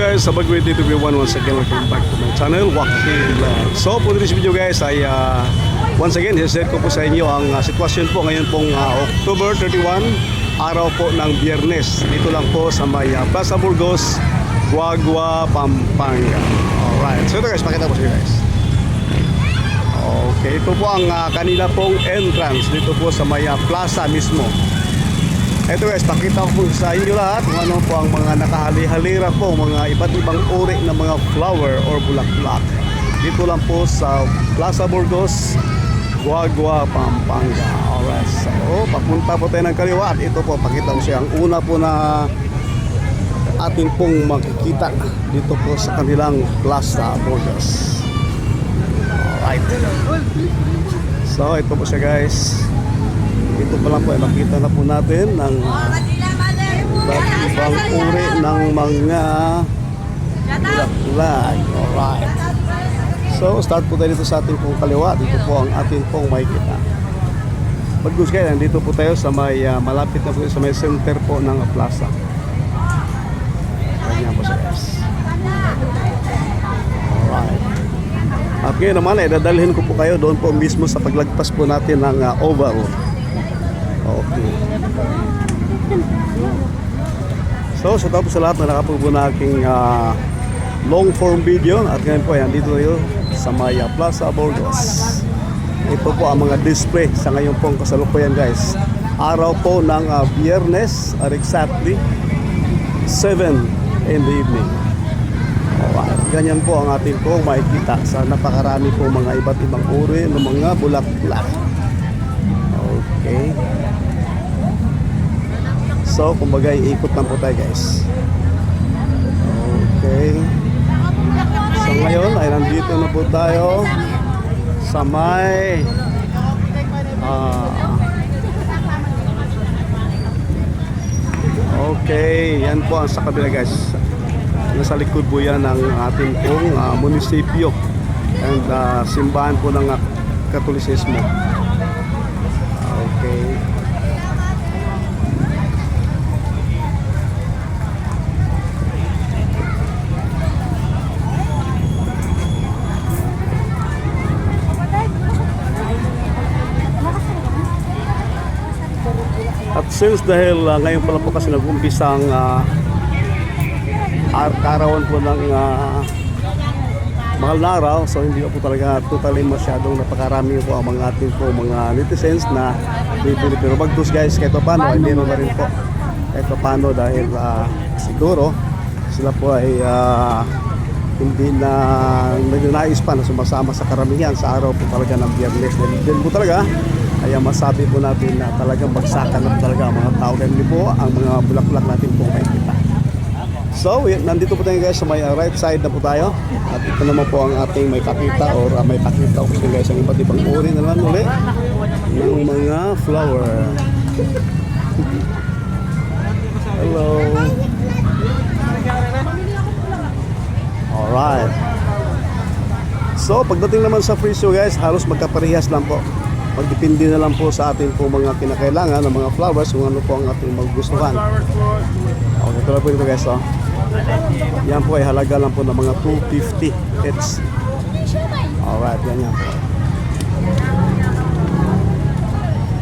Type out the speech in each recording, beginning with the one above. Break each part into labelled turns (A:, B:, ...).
A: guys, sa Bagwit dito everyone once again welcome back to my channel Joaquin Vlog. So for this video guys ay uh, once again share ko po sa inyo ang uh, sitwasyon po ngayon pong uh, October 31 araw po ng Biyernes. Dito lang po sa may uh, Plaza Burgos Guagua, Pampanga. Alright, so ito guys, pakita ko sa inyo guys. Okay, ito po ang uh, kanila pong entrance dito po sa may uh, plaza mismo ito guys, pakita ko po sa inyo lahat kung ano po ang mga nakahali-halira po, mga iba't ibang uri ng mga flower or bulaklak. Dito lang po sa Plaza Burgos, Guagua, Pampanga. Alright, so papunta po tayo ng kaliwa at ito po, pakita ko siya. Ang una po na atin pong makikita dito po sa kanilang Plaza Burgos. Alright. So, ito po siya guys. Ito pa lang po ay makita na po natin ng ibang uri ng mga bulaklak. Alright. So, start po tayo dito sa ating pong kaliwa. Dito po ang ating pong makikita. Pag gusto kayo, nandito po tayo sa may ah, malapit na po sa may center po ng plaza. Ganyan po siya guys. Alright. At ngayon naman ay dadalhin ko po kayo doon po mismo sa paglagpas po natin ng uh, overall. Okay. So, sa tapos sa lahat na nakapubo na aking ah, long form video at ngayon po yan dito tayo sa Maya Plaza Burgos. Ito po ang mga display sa ngayon pong kasalukuyan guys. Araw po ng ah, biyernes at exactly 7 in the evening. Alright, ganyan po ang ating po makikita sa napakarami po mga iba't ibang uri ng mga bulaklak. Okay. So, kumbaga, iikot lang po tayo guys. Okay. So, ngayon ay nandito na po tayo sa may ah, Okay, yan po ang sa kabila guys. Nasa likod po yan ng ating pong ah, munisipyo and ah, simbahan po ng katolisismo. Okay. At since dahil uh, ngayon pala po kasi nag-umpisa ang uh, ar- karawan po ng uh, mahal na araw so hindi po talaga totally masyadong napakarami po ang mga ating po mga netizens na bibili. Pero bagtus guys kahit pa paano meron na rin po. Kahit pa paano dahil uh, siguro sila po ay uh, hindi na nagnanais pa na sumasama sa karamihan sa araw po talaga ng biyernes. Din po talaga kaya masabi po natin na talagang bagsakan na talaga ang mga tao. Hindi po ang mga bulaklak natin po makikita So, nandito po tayo guys sa may uh, right side na po tayo. At ito naman po ang ating may pakita or uh, may pakita ko guys ang iba't ibang uri na naman uli ng mga flower. Hello. Alright. So, pagdating naman sa presyo guys, halos magkaparehas lang po. Magdepende na lang po sa ating po mga kinakailangan ng mga flowers kung ano po ang ating magugustuhan. Okay, tulad po dito guys, oh. Yan po ay halaga lang po ng mga 250 each. Alright, yan yan.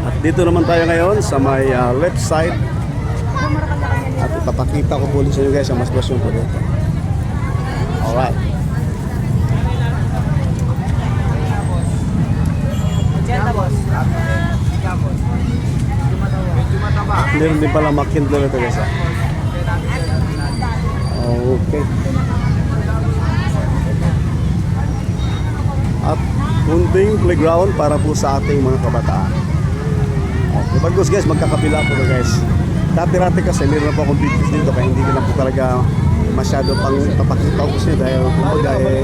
A: At dito naman tayo ngayon sa may ah, left side. At ipapakita ko po ulit sa inyo guys ang mas basyon po dito. Alright. Meron din pala makindle ito guys. ah. Okay. At kunting playground para po sa ating mga kabataan. Okay, bagus guys, magkakabila po guys. Dati-rati kasi meron na po akong videos dito kaya hindi ko na po talaga masyado pang papakita ko kasi dahil kumbaga eh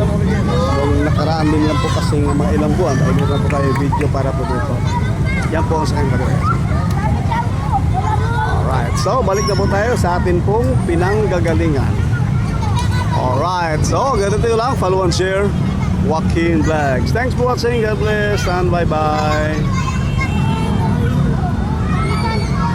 A: yung nakaraan din lang po kasi ng mga ilang buwan ay meron po tayo video para po dito. Yan po ang sa akin guys. Alright, so balik na po tayo sa atin pong pinanggagalingan. Alright, so ganito lang, follow and share, Joaquin Vlogs. Thanks for watching, God bless, and bye-bye.